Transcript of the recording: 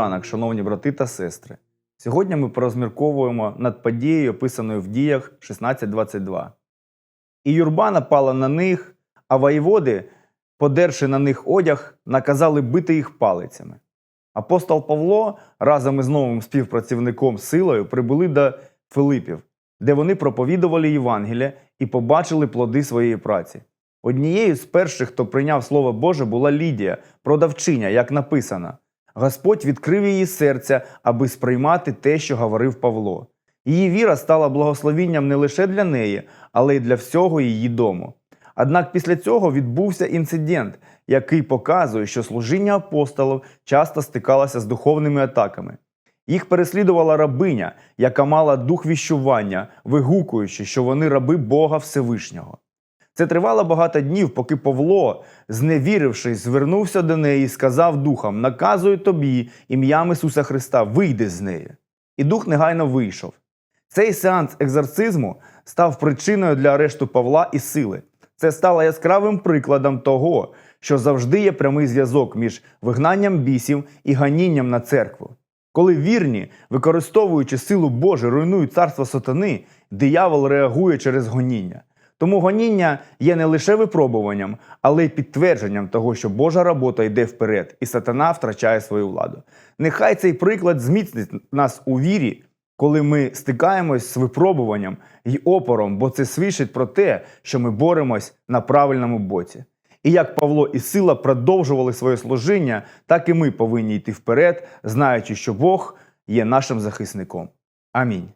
Ранок, шановні брати та сестри. Сьогодні ми порозмірковуємо над подією, описаною в діях 16.22. І юрба напала на них, а воєводи, подерши на них одяг, наказали бити їх палицями. Апостол Павло разом із новим співпрацівником силою прибули до Филипів, де вони проповідували Євангелія і побачили плоди своєї праці. Однією з перших, хто прийняв Слово Боже, була Лідія, продавчиня, як написано. Господь відкрив її серця, аби сприймати те, що говорив Павло. Її віра стала благословінням не лише для неї, але й для всього її дому. Однак після цього відбувся інцидент, який показує, що служіння апостолів часто стикалося з духовними атаками. Їх переслідувала рабиня, яка мала дух віщування, вигукуючи, що вони раби Бога Всевишнього. Це тривало багато днів, поки Павло, зневірившись, звернувся до неї і сказав духам: Наказую тобі ім'ям Ісуса Христа, вийди з неї. І дух негайно вийшов. Цей сеанс екзорцизму став причиною для арешту Павла і сили. Це стало яскравим прикладом того, що завжди є прямий зв'язок між вигнанням бісів і ганінням на церкву. Коли вірні, використовуючи силу Божу, руйнують царство сатани, диявол реагує через гоніння. Тому гоніння є не лише випробуванням, але й підтвердженням того, що Божа робота йде вперед, і сатана втрачає свою владу. Нехай цей приклад зміцнить нас у вірі, коли ми стикаємось з випробуванням і опором, бо це свідчить про те, що ми боремось на правильному боці. І як Павло і сила продовжували своє служіння, так і ми повинні йти вперед, знаючи, що Бог є нашим захисником. Амінь.